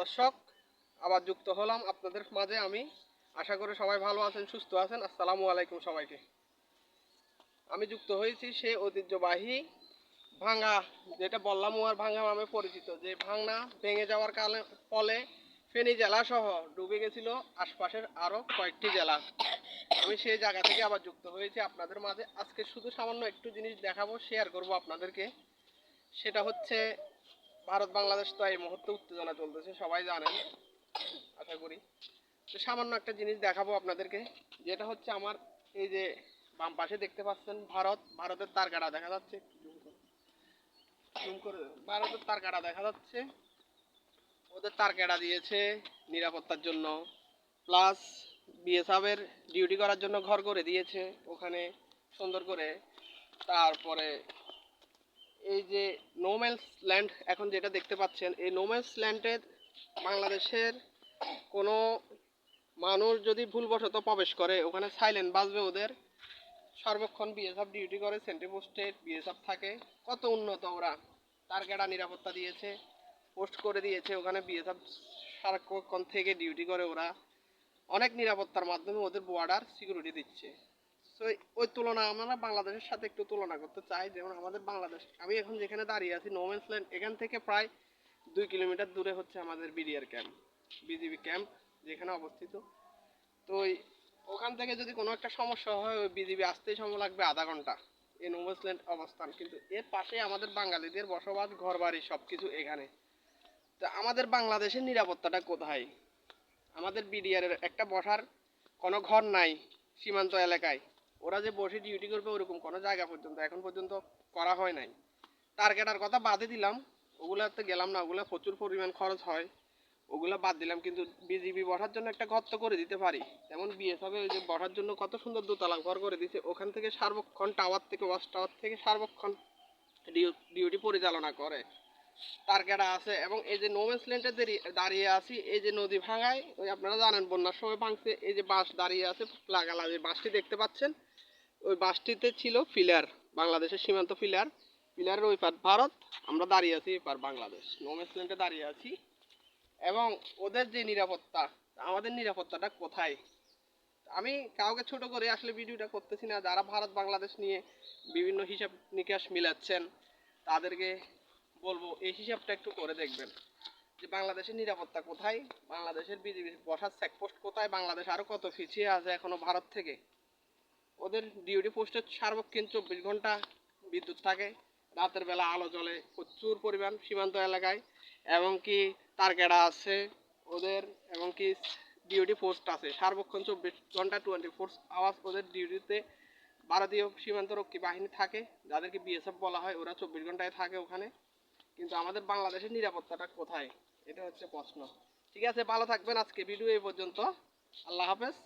দর্শক, আবার যুক্ত হলাম আপনাদের মাঝে আমি। আশা করি সবাই ভালো আছেন, সুস্থ আছেন। আসসালামু আলাইকুম সবাইকে। আমি যুক্ত হয়েছি সেই ঐতিহ্যবাহী ভাঙ্গা, যেটা বললাম আর ভাঙ্গা নামে পরিচিত। যে ভাঙনা ভেঙে যাওয়ার কালে ফলে ফেনী জেলা সহ ডুবে গেছিল আশপাশের আরও কয়েকটি জেলা। আমি সেই জায়গা থেকে আবার যুক্ত হয়েছি আপনাদের মাঝে। আজকে শুধু সামান্য একটু জিনিস দেখাবো শেয়ার করব আপনাদেরকে। সেটা হচ্ছে ভারত, বাংলাদেশ তো এই মুহূর্তে উত্তেজনা চলতেছে, সবাই জানেন, আশা করি। তো সামান্য একটা জিনিস দেখাবো আপনাদেরকে, যেটা হচ্ছে আমার এই যে বাম পাশে দেখতে পাচ্ছেন ভারত, ভারতের তারকাটা দেখা যাচ্ছে করে জুম ভারতের তারকাটা দেখা যাচ্ছে, ওদের তারকাটা দিয়েছে নিরাপত্তার জন্য প্লাস বিএসএফের ডিউটি করার জন্য ঘর করে দিয়েছে, ওখানে সুন্দর করে, তারপরে এই যে নোম্যান্স ল্যান্ড এখন যেটা দেখতে পাচ্ছেন, এই নোম্যান্স ল্যান্ডের বাংলাদেশের কোনো মানুষ যদি ভুলবশত প্রবেশ করে, ওখানে সাইলেন্ট বাজবে ওদের। সর্বক্ষণ বিএসএফ ডিউটি করে সেন্ট্রি পোস্টে বিএসএফ থাকে। কত উন্নত ওরা। তার টার্গেটা নিরাপত্তা দিয়েছে পোস্ট করে দিয়েছে, ওখানে বিএসএফ সারাক্ষণ থেকে ডিউটি করে ওরা। অনেক নিরাপত্তার মাধ্যমে ওদের বর্ডার সিকিউরিটি দিচ্ছে। তো ওই তুলনা আমরা বাংলাদেশের সাথে একটু তুলনা করতে চাই। যেমন আমাদের বাংলাদেশ, আমি এখন যেখানে দাঁড়িয়ে আছি নোম্যান্স ল্যান্ড এখান থেকে প্রায় দুই কিলোমিটার দূরে হচ্ছে আমাদের বিডিআর ক্যাম্প, বিজিবি ক্যাম্প যেখানে অবস্থিত। তো ওখান থেকে যদি কোনো একটা সমস্যা হয়, ওই বিজিবি আসতেই সময় লাগবে আধা ঘণ্টা এই নোম্যান্স ল্যান্ড অবস্থান। কিন্তু এর পাশে আমাদের বাঙালিদের বসবাস ঘর বাড়ি সব কিছু এখানে। তো আমাদের বাংলাদেশের নিরাপত্তাটা কোথায়? আমাদের বিডিআরের একটা বসার কোনো ঘর নাই সীমান্ত এলাকায়। ওরা যে বসে ডিউটি করবে ওরকম কোনো জায়গা পর্যন্ত, এখন পর্যন্ত করা হয় নাই। টার্গেটার কথা বাদে দিলাম, ওগুলাতে গেলাম না, ওগুলো প্রচুর পরিমাণ খরচ হয়। ওগুলো বাদ দিলাম, কিন্তু বিজিবি বসার জন্য একটা গর্ত করে দিতে পারি। যেমন বিএসএফ ওই যে বসার জন্য কত সুন্দর দোতলা ঘর করে দিছে, ওখান থেকে সার্বক্ষণ টাওয়ার থেকে ওয়াশ টাওয়ার থেকে সার্বক্ষণ ডিউটি পরিচালনা করে। টার্গেটা আছে, এবং এই যে নোমেন্স ল্যান্ডে দাঁড়িয়ে আছি, এই যে নদী ভাঙায়, ওই আপনারা জানেন বন্যার সময় ভাঙছে, এই যে বাঁশ দাঁড়িয়ে আছে লাগালা যে বাঁশটি দেখতে পাচ্ছেন। ওই বাসটিতে ছিল ফিলার বাংলাদেশের সীমান্ত ফিলার ফিলারের ওই পার ভারত, আমরা দাঁড়িয়ে আছি এপার বাংলাদেশ। নোমেসল্যান্ডে দাঁড়িয়ে আছি। এবং ওদের যে নিরাপত্তা, আমাদের নিরাপত্তাটা কোথায়? আমি কাউকে ছোট করে আসলে ভিডিওটা করতেছি না। যারা ভারত, বাংলাদেশ নিয়ে বিভিন্ন হিসাব নিকাশ মিলাচ্ছেন, তাদেরকে বলব, এই হিসাবটা একটু করে দেখবেন। যে বাংলাদেশের নিরাপত্তা কোথায়? বাংলাদেশের বিজিবি বসার চেকপোস্ট কোথায়? বাংলাদেশ আরও কত পিছিয়ে আছে এখনও ভারত থেকে? ওদের ডিউটি পোস্টে সার্বক্ষণ চব্বিশ ঘণ্টা বিদ্যুৎ থাকে। রাতের বেলা আলো জ্বলে প্রচুর পরিমাণ সীমান্ত এলাকায়। এবং কি তারকেডা আছে ওদের এবং কি ডিউটি পোস্ট আছে। সার্বক্ষণ চব্বিশ ঘণ্টা টোয়েন্টি ফোর আওয়ার্স ওদের ডিউটিতে ভারতীয় সীমান্ত রক্ষী বাহিনী থাকে। যাদেরকে বিএসএফ বলা হয়, ওরা চব্বিশ ঘন্টায় থাকে ওখানে। কিন্তু আমাদের বাংলাদেশের নিরাপত্তাটা কোথায়? এটা হচ্ছে প্রশ্ন। ঠিক আছে, ভালো থাকবেন আজকে ভিডিও এই পর্যন্ত। আল্লাহ হাফেজ।